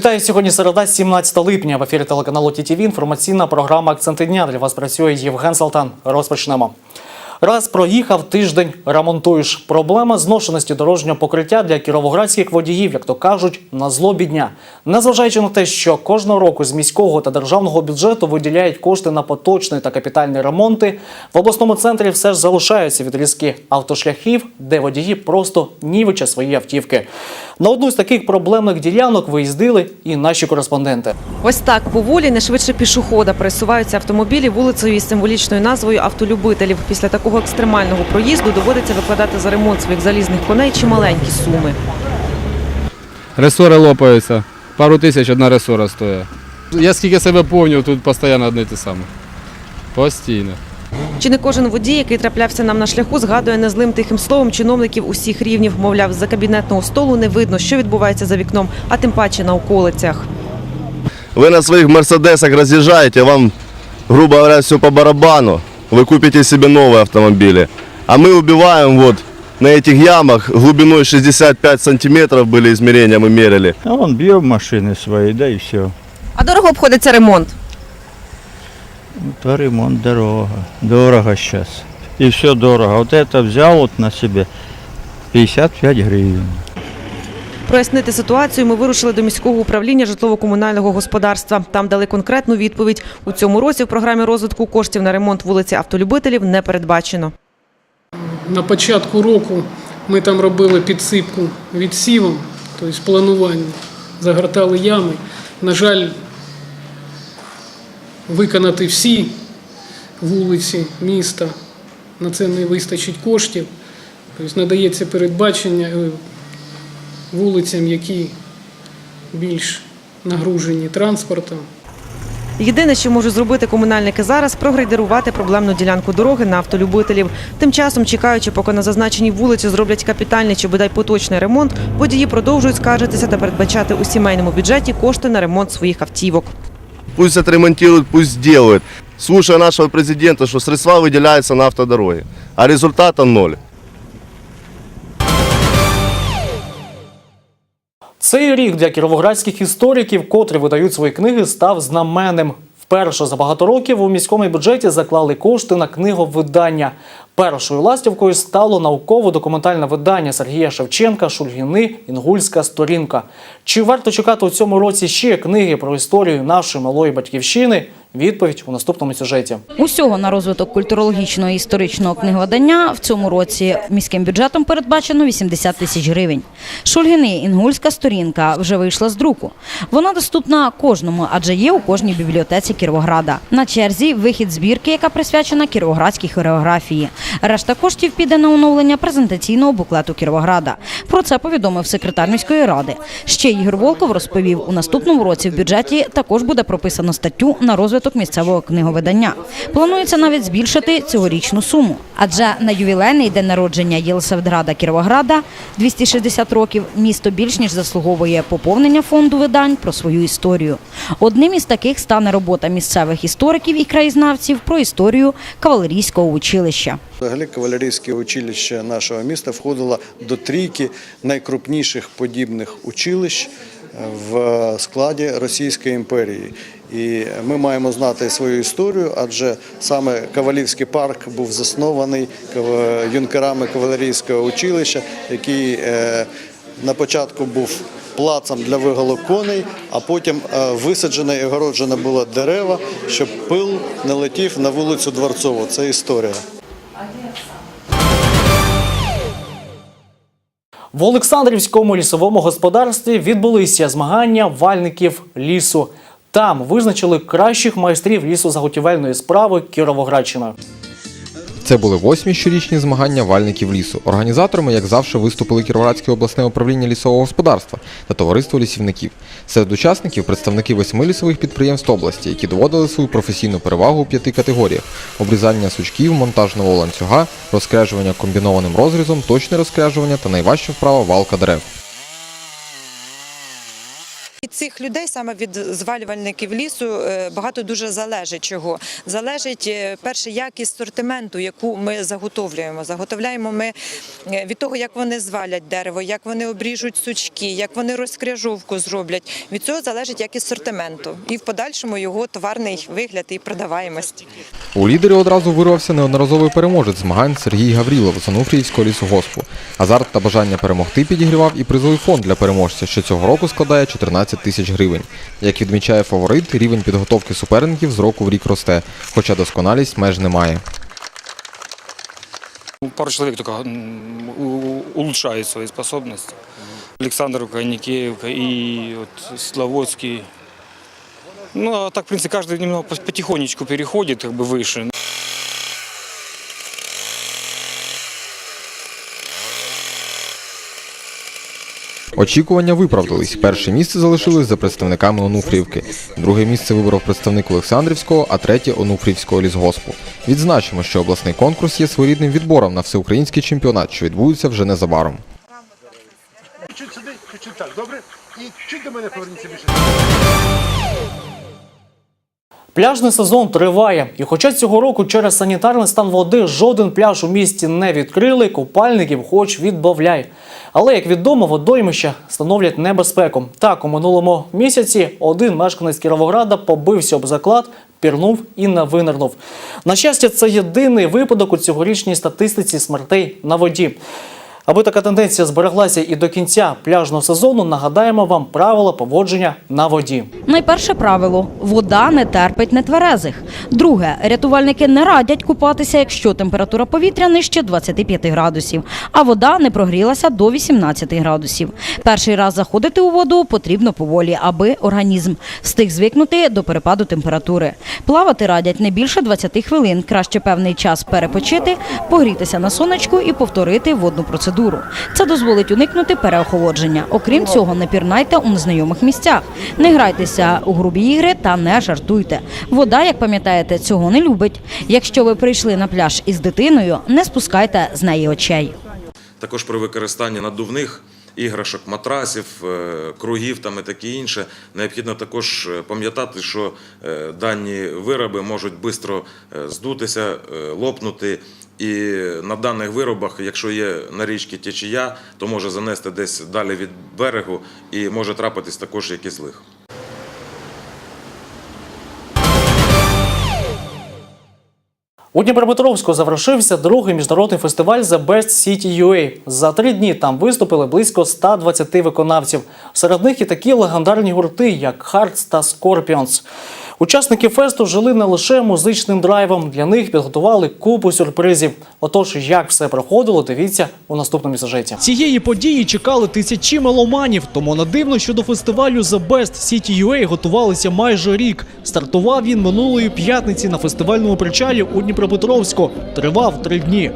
Вітаю сьогодні середа, 17 липня. В ефірі телеканалу ТІТІВІ інформаційна програма Акценти дня. Для вас працює Євген Салтан. Розпочнемо. Раз проїхав тиждень, ремонтуєш. Проблема зношеності дорожнього покриття для кіровоградських водіїв, як то кажуть, на злобі дня. Незважаючи на те, що кожного року з міського та державного бюджету виділяють кошти на поточні та капітальні ремонти, в обласному центрі все ж залишаються відрізки автошляхів, де водії просто нівичать свої автівки. На одну з таких проблемних ділянок виїздили і наші кореспонденти. Ось так поволі, не швидше пішохода, пересуваються автомобілі вулицею із символічною назвою автолюбителів. Після такого екстремального проїзду доводиться викладати за ремонт своїх залізних коней чималенькі суми. Ресори лопаються. Пару тисяч одна ресора стоїть. Я скільки себе пам'ятаю, тут постійно одне те саме. Постійно. Чи не кожен водій, який траплявся нам на шляху, згадує незлим тихим словом чиновників усіх рівнів. Мовляв, з-за кабінетного столу не видно, що відбувається за вікном, а тим паче на околицях. Вы на своих мерседесах разъезжаете, вам, грубо говоря, все по барабану. Вы купите себе новые автомобили. А мы убиваем вот на этих ямах глубиной 65 сантиметров были измерения, мы мерили. А он бьет машины свои, да и все. А дорого обходиться ремонт. То ремонт дорого. Дорого сейчас. И все дорого. Вот это взял вот на себе 55 гривен. Прояснити ситуацію ми вирушили до міського управління житлово-комунального господарства. Там дали конкретну відповідь. У цьому році в програмі розвитку коштів на ремонт вулиці автолюбителів не передбачено. На початку року ми там робили підсипку відсівом, тобто планування, загортали ями. На жаль, виконати всі вулиці міста на це не вистачить коштів. Тобто надається передбачення е, вулицям, які більш нагружені транспортом. Єдине, що можуть зробити комунальники зараз, прогрейдерувати проблемну ділянку дороги на автолюбителів. Тим часом, чекаючи, поки на зазначеній вулиці зроблять капітальний чи бодай поточний ремонт, водії продовжують скаржитися та передбачати у сімейному бюджеті кошти на ремонт своїх автівок. Пусть отремонтируют, пусть сделают. Слушая нашего президента, что средства выделяются на автодороги, а результата ноль. Цей рік для кіровоградських істориків, котрі видають свої книги, став знаменним. Вперше за багато років у міському бюджеті заклали кошти на книговидання. Першою ластівкою стало науково-документальне видання Сергія Шевченка Шульгіни Інгульська сторінка. Чи варто чекати у цьому році ще книги про історію нашої малої батьківщини? Відповідь у наступному сюжеті. Усього на розвиток культурологічного і історичного книговидання в цьому році міським бюджетом передбачено 80 тисяч гривень. Шульгини Інгульська сторінка вже вийшла з друку. Вона доступна кожному, адже є у кожній бібліотеці Кіровограда. На черзі вихід збірки, яка присвячена кіровоградській хореографії. Решта коштів піде на оновлення презентаційного буклету Кіровограда. Про це повідомив секретар міської ради. Ще Ігор Волков розповів, у наступному році в бюджеті також буде прописано статтю на розвиток місцевого книговидання. Планується навіть збільшити цьогорічну суму. Адже на ювілейний день народження Єлисаветграда Кіровограда 260 років місто більш ніж заслуговує поповнення фонду видань про свою історію. Одним із таких стане робота місцевих істориків і краєзнавців про історію кавалерійського училища. Взагалі кавалерійське училище нашого міста входило до трійки найкрупніших подібних училищ в складі Російської імперії. І ми маємо знати свою історію, адже саме Кавалівський парк був заснований юнкерами кавалерійського училища, який е, на початку був плацом для виголок коней, а потім е, висаджено і огороджено було дерева, щоб пил не летів на вулицю Дворцову. Це історія. В Олександрівському лісовому господарстві відбулися змагання вальників лісу. Там визначили кращих майстрів лісозаготівельної справи Кіровоградщина. Це були восьмі щорічні змагання вальників лісу. Організаторами, як завжди, виступили Кіровоградське обласне управління лісового господарства та товариство лісівників. Серед учасників представники восьми лісових підприємств області, які доводили свою професійну перевагу у п'яти категоріях: обрізання сучків, монтаж нового ланцюга, розкряжування комбінованим розрізом, точне розкряжування та найважча вправа валка дерев. Від цих людей, саме від звалювальників лісу, е, багато дуже залежить чого. Залежить е, перше якість сортименту, яку ми заготовлюємо. Заготовляємо ми е, від того, як вони звалять дерево, як вони обріжуть сучки, як вони розкряжовку зроблять. Від цього залежить якість сортименту і в подальшому його товарний вигляд і продаваємость. У лідері одразу вирвався неодноразовий переможець змагань Сергій Гаврілов з Онуфріївського лісогоспу. Азарт та бажання перемогти підігрівав і призовий фонд для переможця, що цього року складає 14 тисяч гривень. Як відмічає фаворит, рівень підготовки суперників з року в рік росте, хоча досконалість меж немає. Пару человек только м, у- улучшают свои способности. Александровка, Никеевка и вот Славодский. Ну, а так, в принципе, каждый немного пос- потихонечку переходит как бы выше. Очікування виправдались. Перше місце залишилось за представниками Онуфрівки. Друге місце виборов представник Олександрівського, а третє Онуфрівського лісгоспу. Відзначимо, що обласний конкурс є своєрідним відбором на всеукраїнський чемпіонат, що відбудеться вже незабаром. Чуть сюди, чуть так, добре? І чуть до мене поверніться більше. Пляжний сезон триває, і хоча цього року через санітарний стан води жоден пляж у місті не відкрили, купальників хоч відбавляй. Але як відомо, водоймища становлять небезпеку. Так, у минулому місяці один мешканець Кіровограда побився об заклад, пірнув і не винирнув. На щастя, це єдиний випадок у цьогорічній статистиці смертей на воді. Аби така тенденція збереглася і до кінця пляжного сезону, нагадаємо вам правила поводження на воді. Найперше правило вода не терпить нетверезих. Друге, рятувальники не радять купатися, якщо температура повітря нижче 25 градусів, а вода не прогрілася до 18 градусів. Перший раз заходити у воду потрібно поволі, аби організм встиг звикнути до перепаду температури. Плавати радять не більше 20 хвилин. Краще певний час перепочити, погрітися на сонечку і повторити водну процедуру. Це дозволить уникнути переохолодження. Окрім цього, не пірнайте у незнайомих місцях, не грайтеся у грубі ігри та не жартуйте. Вода, як пам'ятаєте, цього не любить. Якщо ви прийшли на пляж із дитиною, не спускайте з неї очей. Також при використанні надувних іграшок, матрасів, е, кругів там і таке інше, необхідно також е, пам'ятати, що е, дані вироби можуть швидко здутися, лопнути. І на даних виробах, якщо є на річці течія, то може занести десь далі від берегу і може трапитись також якийсь лих. У Дніпропетровську завершився другий міжнародний фестиваль The Best City UA. За три дні там виступили близько 120 виконавців. Серед них і такі легендарні гурти, як Hearts та Scorpions. Учасники фесту жили не лише музичним драйвом, для них підготували купу сюрпризів. Отож, як все проходило, дивіться у наступному сюжеті. Цієї події чекали тисячі меломанів, тому не дивно, що до фестивалю The Best City UA готувалися майже рік. Стартував він минулої п'ятниці на фестивальному причалі у Дніпропетровську. Тривав три дні.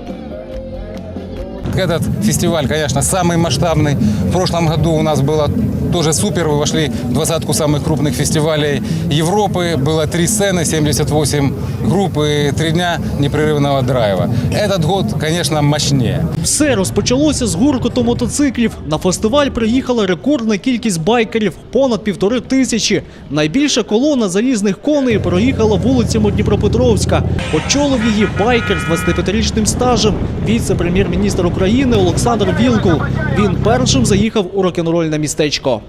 Этот фестиваль, конечно, самый масштабный. В прошлом году у нас было тоже супер. Мы вошли в двадцатку самых крупных фестивалей Европы. Было три сцены, 78 групп и три дня непрерывного драйва. Этот год, конечно, мощнее. Все розпочалося з гуркоту мотоциклів. На фестиваль приїхала рекордна кількість байкерів понад півтори тисячі. Найбільша колона залізних коней проїхала вулицями Дніпропетровська. Очолив її байкер з 25-річним стажем. Віце-прем'єр-міністр України Олександр Вілкул. Він першим заїхав у рок-н-рольне містечко.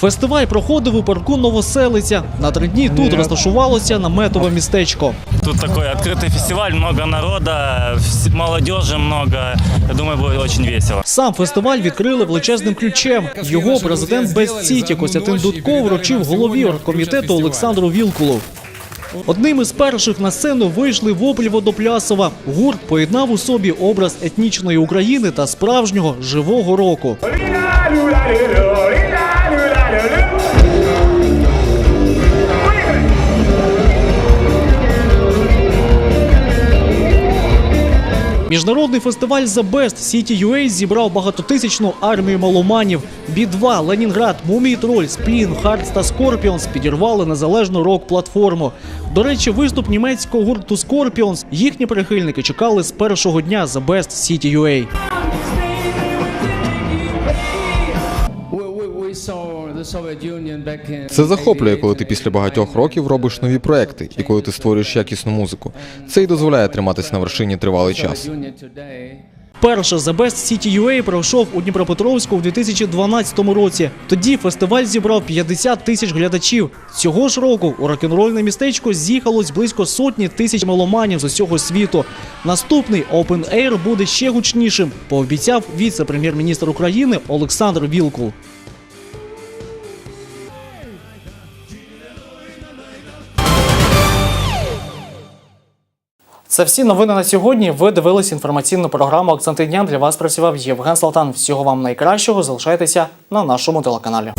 Фестиваль проходив у парку Новоселиця. На три дні тут розташувалося наметове містечко. Тут такой открытый фестиваль, много народа, молодежи много. Я думаю, будет очень весело. Сам фестиваль відкрили величезним ключем. Його президент City Костянтин Дудко вручив голові оргкомітету Олександру Вілкулу. Одним із перших на сцену вийшли воплі Водоплясова. Гурт поєднав у собі образ етнічної України та справжнього живого року. Міжнародний фестиваль The Best City UA зібрав багатотисячну армію маломанів. Бі-2, Ленінград, Мумій Троль, Сплін, Хартс та Скорпіонс підірвали незалежну рок-платформу. До речі, виступ німецького гурту Скорпіонс їхні прихильники чекали з першого дня The Best City UA. Це захоплює, коли ти після багатьох років робиш нові проекти і коли ти створюєш якісну музику. Це й дозволяє триматися на вершині тривалий час. Перше The Best City UA пройшов у Дніпропетровську в 2012 році. Тоді фестиваль зібрав 50 тисяч глядачів. Цього ж року у рок-н-рольне містечко з'їхалось близько сотні тисяч меломанів з усього світу. Наступний Open Air буде ще гучнішим, пообіцяв віце-прем'єр-міністр України Олександр Вілкул. Це всі новини на сьогодні. Ви дивились інформаційну програму Акценти дня. Для вас працював Євген Салтан. Всього вам найкращого. Залишайтеся на нашому телеканалі.